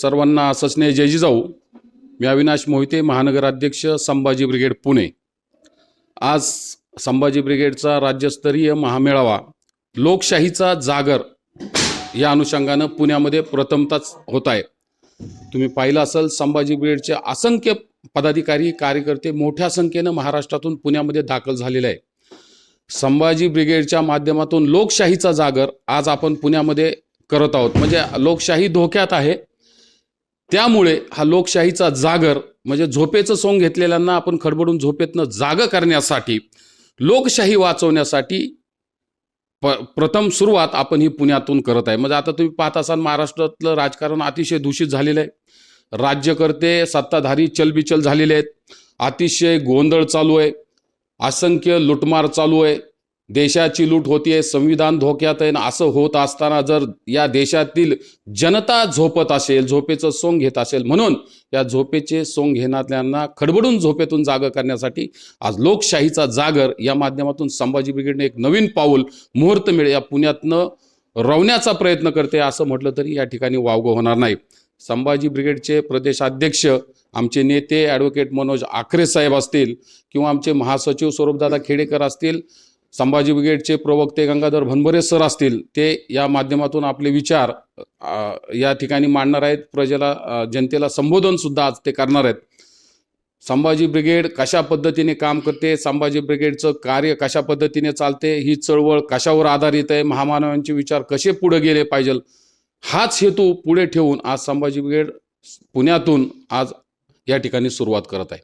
सर्वांना सचने जय जिजाऊ. मी अविनाश मोहिते महानगराध्यक्ष संभाजी ब्रिगेड पुणे. आज संभाजी ब्रिगेडचा राज्यस्तरीय महामेळावा लोकशाहीचा जागर या अनुषंगानं पुण्यामध्ये प्रथमताच होत आहे तुम्ही पाहिलं असेल संभाजी ब्रिगेडचे असंख्य पदाधिकारी कार्यकर्ते मोठ्या संख्येनं महाराष्ट्रातून पुण्यामध्ये दाखल झालेले आहे संभाजी ब्रिगेडच्या माध्यमातून लोकशाहीचा जागर आज आपण पुण्यामध्ये करत आहोत. म्हणजे लोकशाही धोक्यात आहे त्यामुळे हा लोकशाहीचा जागर म्हणजे झोपेचं सोंग घेतलेल्यांना आपण खडबडून झोपेतनं जाग करण्यासाठी लोकशाही वाचवण्यासाठी प प्रथम सुरुवात आपण ही पुण्यातून करत आहे. म्हणजे आता तुम्ही पाहत असाल महाराष्ट्रातलं राजकारण अतिशय दूषित झालेलं आहे. राज्यकर्ते सत्ताधारी चलबिचल झालेले आहेत. अतिशय गोंधळ चालू आहे. असंख्य लुटमार चालू आहे. देशाची लूट होतीये संविधान धोक्यात आहे ना असं होत असताना जर या देशातील जनता झोपत असेल झोपेचं सोंग घेत असेल म्हणून या झोपेचे सोंग घेणाऱ्यांना खडबडून झोपेतून जाग करण्यासाठी आज लोकशाहीचा जागर या माध्यमातून संभाजी ब्रिगेडने एक नवीन पाऊल मुहूर्तमेळ या पुण्यातनं रवण्याचा प्रयत्न करते असं म्हटलं तरी या ठिकाणी वावगं होणार नाही. संभाजी ब्रिगेडचे प्रदेशाध्यक्ष आमचे नेते ॲडव्होकेट मनोज आखरे साहेब असतील किंवा आमचे महासचिव स्वरूपदादा खेडेकर असतील संभाजी ब्रिगेडचे प्रवक्ते गंगाधर भनबरे सर असतील ते या माध्यमातून आपले विचार या ठिकाणी मांडणार आहेत. प्रजेला जनतेला संबोधन सुद्धा आज ते करणार आहेत. संभाजी ब्रिगेड कशा पद्धतीने काम करते संभाजी ब्रिगेडचं कार्य कशा पद्धतीने चालते ही चळवळ कशावर आधारित आहे महामानवांचे विचार कसे पुढे गेले पाहिजे? हाच हेतू पुढे ठेवून आज संभाजी ब्रिगेड पुण्यातून आज या ठिकाणी सुरुवात करत आहे.